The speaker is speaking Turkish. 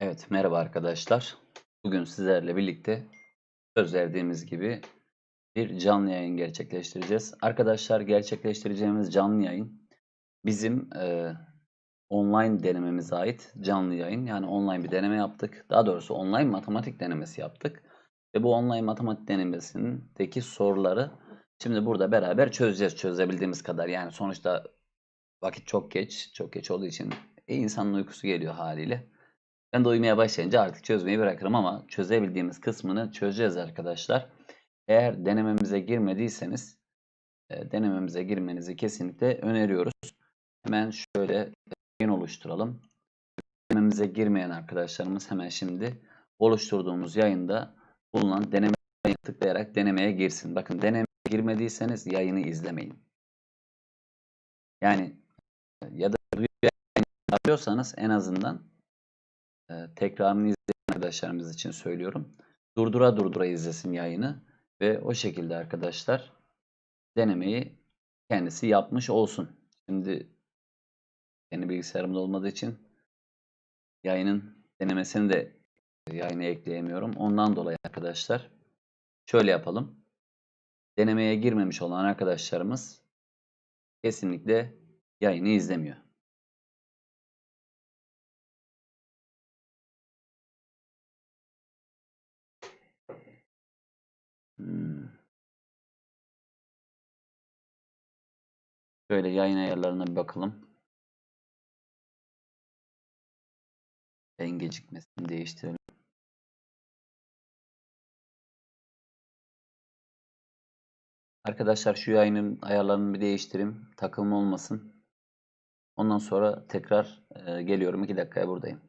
Evet, merhaba arkadaşlar. Bugün sizlerle birlikte söz verdiğimiz gibi bir canlı yayın gerçekleştireceğiz. Arkadaşlar gerçekleştireceğimiz canlı yayın bizim e, online denememize ait canlı yayın. Yani online bir deneme yaptık. Daha doğrusu online matematik denemesi yaptık. Ve bu online matematik denemesindeki soruları şimdi burada beraber çözeceğiz çözebildiğimiz kadar. Yani sonuçta vakit çok geç, çok geç olduğu için e, insanın uykusu geliyor haliyle. Ben de uyumaya başlayınca artık çözmeyi bırakırım ama çözebildiğimiz kısmını çözeceğiz arkadaşlar. Eğer denememize girmediyseniz e, denememize girmenizi kesinlikle öneriyoruz. Hemen şöyle yayın oluşturalım. Denememize girmeyen arkadaşlarımız hemen şimdi oluşturduğumuz yayında bulunan deneme tıklayarak denemeye girsin. Bakın denemeye girmediyseniz yayını izlemeyin. Yani ya da yapıyorsanız en azından e, tekrarını izleyen arkadaşlarımız için söylüyorum. Durdura durdura izlesin yayını ve o şekilde arkadaşlar denemeyi kendisi yapmış olsun. Şimdi yeni bilgisayarımda olmadığı için yayının denemesini de yayına ekleyemiyorum. Ondan dolayı arkadaşlar şöyle yapalım. Denemeye girmemiş olan arkadaşlarımız kesinlikle yayını izlemiyor. Şöyle yayın ayarlarına bir bakalım. En gecikmesini değiştirelim. Arkadaşlar şu yayının ayarlarını bir değiştireyim. Takılma olmasın. Ondan sonra tekrar geliyorum. 2 dakikaya buradayım.